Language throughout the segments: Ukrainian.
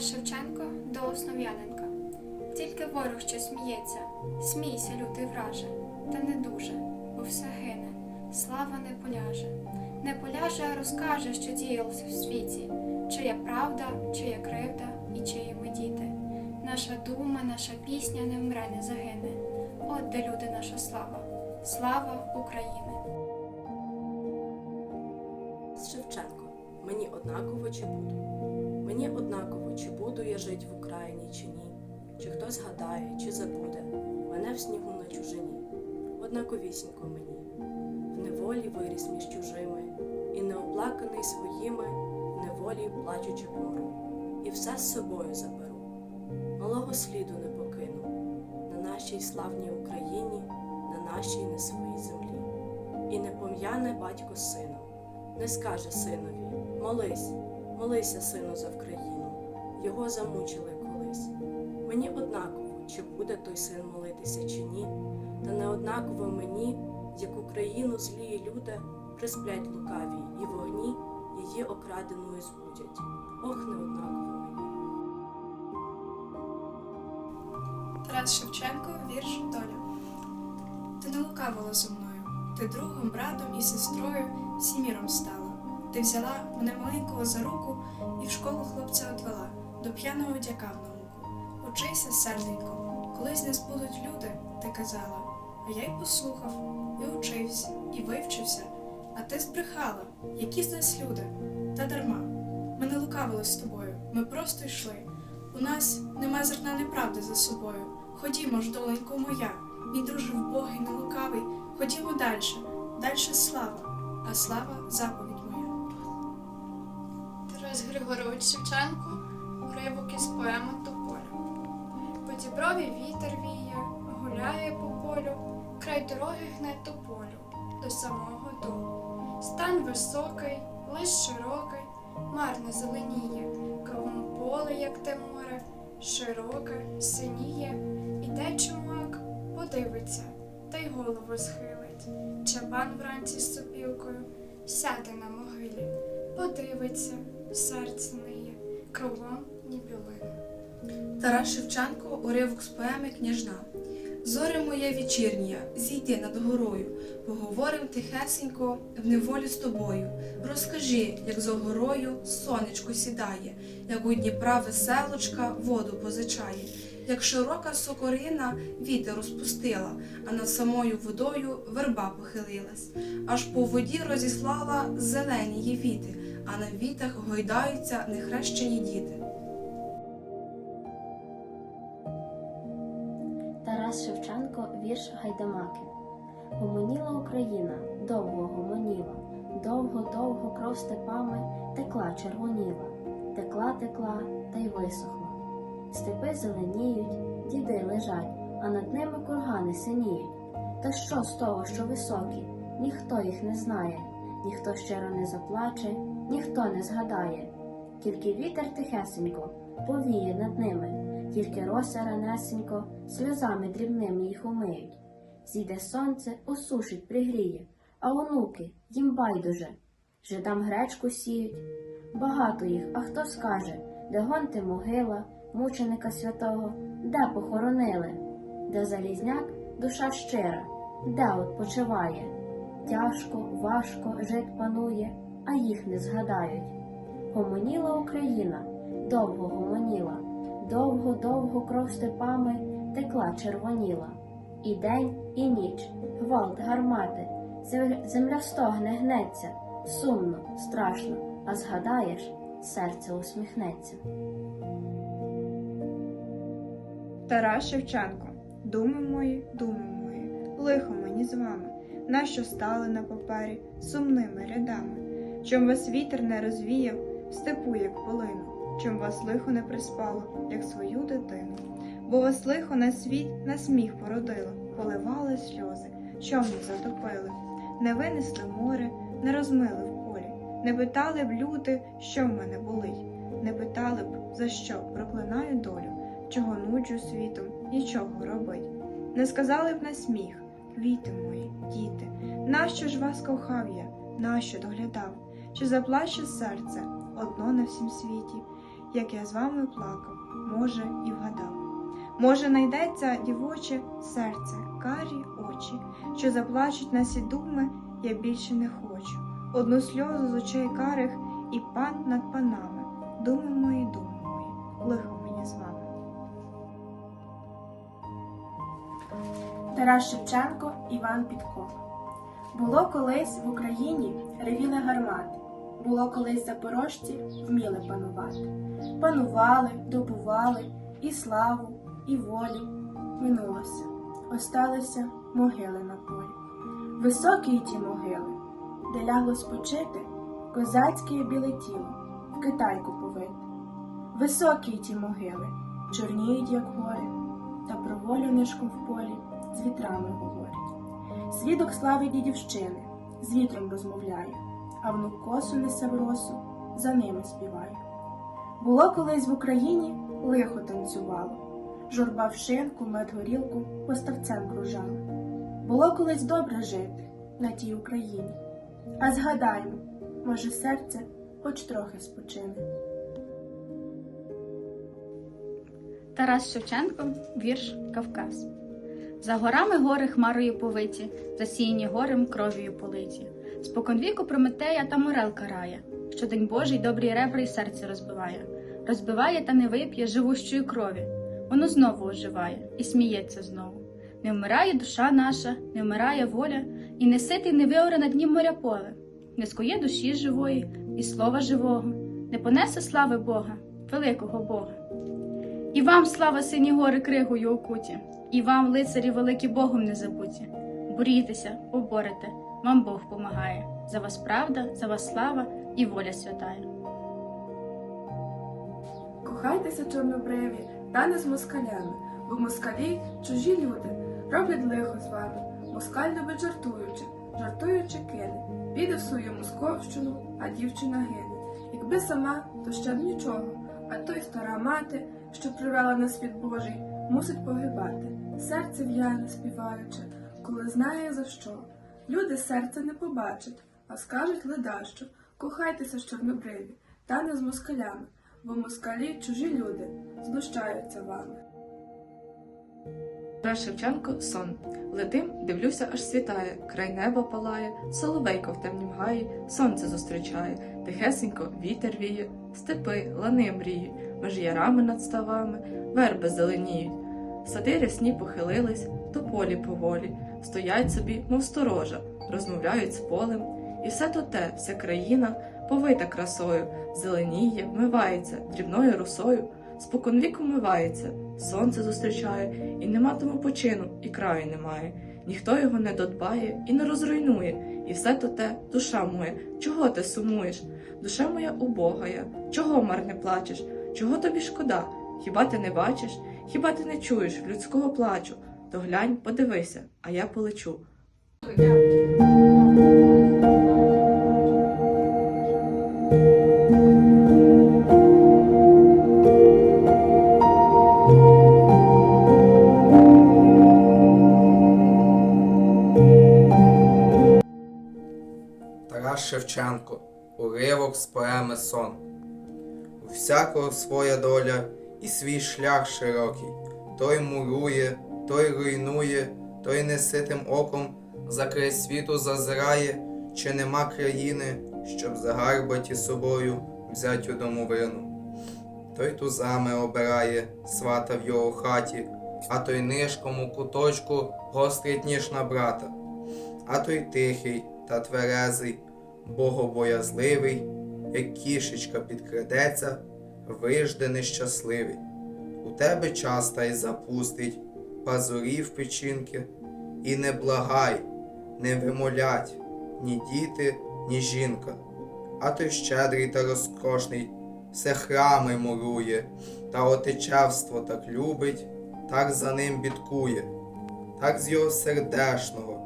Шевченко до Основ'яненка. Тільки ворог що сміється, смійся, лютий враже, та не дуже, бо все гине, слава не поляже. Не поляже, а розкаже, що діялося в світі, чия правда, чия кривда і чиї ми діти. Наша дума, наша пісня не вмре, не загине. От де люди наша слава, слава України. Шевченко, мені однаково чи буду. Мені однаково, чи буду я жить в Україні, чи ні, чи хто згадає, чи забуде мене в снігу на чужині. Однаковісінько мені, в неволі виріс між чужими, і неоплаканий своїми, в неволі плачучи помру, і все з собою заберу. Малого сліду не покину на нашій славній Україні, на нашій не своїй землі. І не пом'яне батько з сином не скаже синові молись, молися, сину, за Вкраїну, його замучили колись. Мені однаково, чи буде той син молитися, чи ні, та не однаково мені, як Україну злії люди присплять лукаві, і вогні її окраденою збудять. Ох, не однаково мені. Тарас Шевченко, вірш Доля. Ти не лукавила зо мною, ти другом, братом і сестрою всім міром стала. Ти взяла мене маленького за руку і в школу хлопця отвела, до п'яного дяка в науку. Учися, серденько, колись не збудуть люди, ти казала. А я й послухав, і учився, і вивчився. А ти збрехала, які з нас люди, та дарма. Ми не лукавили з тобою, ми просто йшли. У нас нема зерна неправди за собою. Ходімо ж, доленько моя, мій друже вбогий, не лукавий, ходімо дальше, дальше слава, а слава заповідь. Тарас Григорович Шевченко, уривок із поеми Тополя. По діброві вітер віє, гуляє по полю, край дороги гне тополю до самого дому. Стан високий, лиш широкий, марно зеленіє, кругом поле, як те море, широке, синіє, іде чумак, подивиться, та й голову схилить. Чабан вранці з сопілкою сяде на могилі, подивиться, серце ниє, кругом ні білини. Тарас Шевченко уривок з поеми Княжна. Зоре моя вечірня, зійди над горою, поговорим тихесенько в неволі з тобою. Розкажи, як за горою сонечко сідає, як у Дніпра веселочка воду позичає, як широка сокорина вітер розпустила, а над самою водою верба похилилась, аж по воді розіслала зелені її віти, а на вітах гойдаються нехрещені діти. Тарас Шевченко, вірш Гайдамаки. Гомоніла Україна, довго гомоніла, довго-довго кров степами текла червоніла, текла, текла та й висохла. Степи зеленіють, діди лежать, а над ними кургани синіють. Та що з того, що високі, ніхто їх не знає, ніхто щиро не заплаче, ніхто не згадає. Тільки вітер тихесенько повіє над ними, тільки роса ранесенько сльозами дрібними їх умиють. Зійде сонце, осушить, пригріє, а онуки їм байдуже. Жидам гречку сіють, багато їх, а хто скаже, де гонти могила, мученика святого, де похоронили, де залізняк душа щира, де odpoчиває. Тяжко, важко жит панує, а їх не згадають. Гомоніла Україна, довго гомоніла, довго-довго кров степами текла червоніла. І день, і ніч, гвалт гармати, земля стогне, гнеться, сумно, страшно, а згадаєш, серце усміхнеться. Тарас Шевченко, думи мої, думи мої, лихо мені з вами, нащо стали на папері сумними рядами, чом вас вітер не розвіяв в степу, як полину, чом вас лихо не приспало, як свою дитину, бо вас лихо на світ на сміх породило, поливали сльози, чом не затопили, не винесли море, не розмили в полі, не питали б люди, що в мене болить, не питали б, за що проклинаю долю чого нуджу світом, нічого робить. Не сказали б на сміх, квіти мої, діти, нащо ж вас кохав я, нащо доглядав, чи заплаче серце одно на всім світі, як я з вами плакав, може, і вгадав. Може, найдеться дівоче серце, карі очі, що заплачуть на думи, я більше не хочу. Одну сльозу з очей карих і пан над панами. Думи мої, думи мої, лихо мені з вами. Тарас Шевченко, Іван Підкова. Було колись в Україні ревіли гармати, було колись запорожці вміли панувати. Панували, добували і славу, і волю. Минулося, осталися могили на полі. Високі ті могили, де лягло спочити козацьке біле тіло, в китайку повите. Високі й ті могили, чорніють, як гори, та про волю нишком в полі з вітрами говорить. Свідок слави дідівщини з вітром розмовляє, а внук косу несе в росу, за ними співає. Було колись в Україні лихо танцювало, журба в шинку, мед горілку поставцем кружала. Було колись добре жити на тій Україні. А згадаймо, може, серце хоч трохи спочине. Тарас Шевченко, вірш Кавказ. За горами гори хмарою повиті, засіяні горем кров'ю политі. Споконвіку Прометея та морел карає, що день Божий добрі ребра й серце розбиває, розбиває та не вип'є живущої крові. Воно знову оживає і сміється знову. Не вмирає душа наша, не вмирає воля, і не ситий не виоре на дні моря поле, не скує душі живої і слова живого, не понесе слави Бога, великого Бога. І вам, слава сині гори, кригою окуті, і вам, лицарі великі Богом не забуті. Борітеся, поборете, вам Бог помагає. За вас правда, за вас слава і воля святая. Кохайтеся, чорнобриві, та не з москалями, бо москалі чужі люди, роблять лихо з вами. Москаль любить жартуючи, жартуючи кине, піде в свою московщину, а дівчина гине. Якби сама, то ще б нічого, а то й стара мати, що привела на світ Божий, мусить погибати, серце в'яне співаючи, коли знає за що. Люди серця не побачать, а скажуть ледащо, кохайтеся, чорнобриві, та не з москалями бо москалі чужі люди знущаються вами. Тарас Шевченко сон. Летим, дивлюся, аж світає, край неба палає, соловейко в темнім гаї, сонце зустрічає, тихесенько вітер віє, степи, лани мріють, меж ярами над ставами, верби зеленіють. Сади рясні похилились, то полі поволі, стоять собі, мов сторожа, розмовляють з полем. І все то те, вся країна повита красою, зеленіє, вмивається, дрібною росою, споконвіку мивається, сонце зустрічає, і нема тому почину, і краю немає. Ніхто його не додбає і не розруйнує, і все то те, душа моя, чого ти сумуєш? Душа моя убогая, чого марне плачеш? Чого тобі шкода? Хіба ти не бачиш? Хіба ти не чуєш людського плачу? То глянь, подивися, а я полечу. Тарас Шевченко, уривок з поеми Сон. У всякого своя доля і свій шлях широкий. Той мурує, той руйнує, той неситим оком за край світу зазирає, чи нема країни, щоб загарбаті собою взять у домовину. Той тузами обирає свата в його хаті, а той нишком у куточку гострить ніж на брата, а той тихий та тверезий, богобоязливий, як кішечка підкрадеться, вижде нещасливий. У тебе час та й запустить пазурів печінки, і не благай, не вимолять ні діти, ні жінка, а той щедрий та розкошний, все храми мурує, та отечевство так любить, так за ним бідкує, так з його сердешного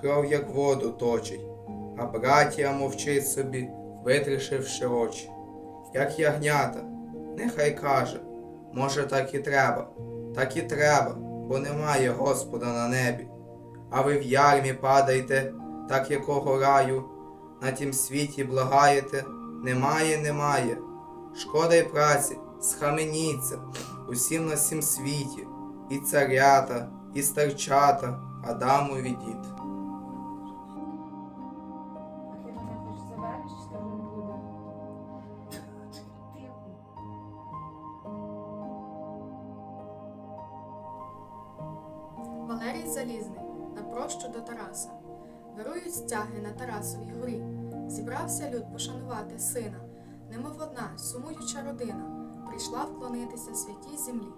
кров як воду точить, а братія мовчить собі, витрішивши очі. Як ягнята, нехай каже, може, так і треба, так і треба, бо немає Господа на небі. А ви в ярмі падайте, так якого раю, на тім світі благаєте, немає, немає. Шкода й праці, схаменіться усім на сім світі, і царята, і старчата, Адамові дід. Валерій Залізний на прощу до Тараса. Вирують стяги на Тарасовій горі. Зібрався люд пошанувати сина, немов одна сумуюча родина, прийшла вклонитися святій землі.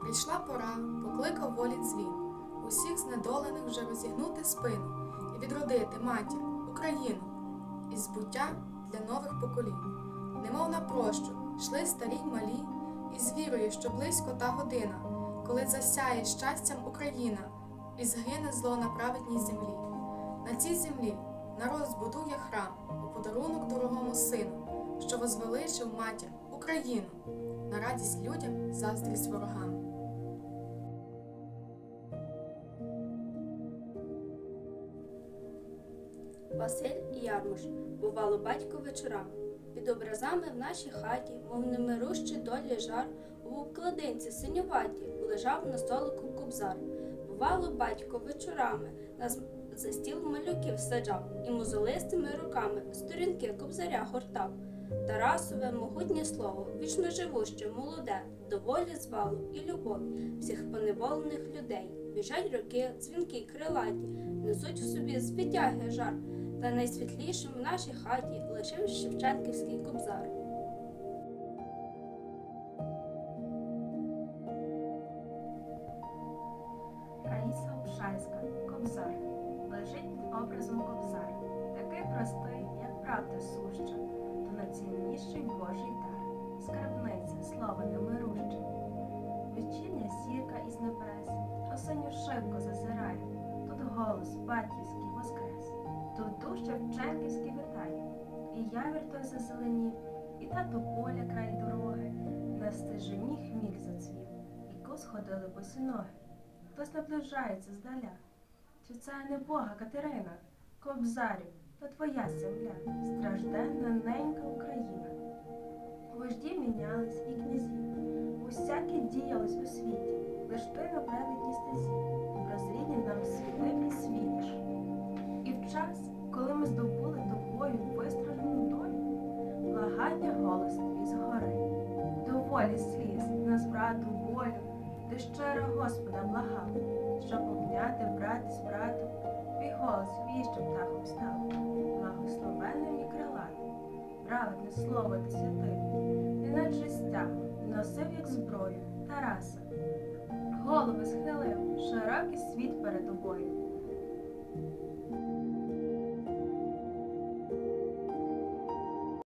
Прийшла пора, покликав волі дзвін, усіх знедолених вже розігнути спину і відродити матір, Україну, і збуття для нових поколінь. Немов на прощу, йшли старі й малі, і з вірою, що близько та година, коли засяє щастям Україна і згине зло на праведній землі. На цій землі народ збудує храм у подарунок дорогому сину, що возвеличив матір Україну на радість людям, заздрість ворогам. Василь Ярмуш, бувало батько вечорами. Під образами в нашій хаті, мов немирущий долі жар, у обкладинці синюваті лежав на столику кобзар. Бувало, батько вечорами нас за стіл малюків саджав і мозолистими руками сторінки кобзаря гортав. Тарасове могутнє слово, вічно живуще, молоде, доволі звало і любов всіх поневолених людей. Біжать роки, дзвінки крилаті, несуть в собі звитяги жар, та найсвітлішим в нашій хаті лишив Шевченківський кобзар. Голос батьківський воскрес, тут дух Шевченківський витає. І явір той зазеленів, і тато поля край дороги, на стежині хміль зацвів, і кос ходили босі ноги. Хтось наближається здаля. Чи це не Бога Катерина? Кобзарів, то твоя земля, стражденна ненька Україна. Вожді мінялись і князі, усяке діялось у світі, лиш ти на праведній стезі, нам світив світиш. І в час, коли ми здобули тобою вистражену долю, благання голос твій згори, доволі сліз на збрату болю, ти щиро Господа благав, щоб обняти брат з братом, твій голос віщо птахом став, благословенним і крилатим, праведне слово ти святив, ти над жестям носив як зброю Тараса, голови схилив, широкий світ перед тобою.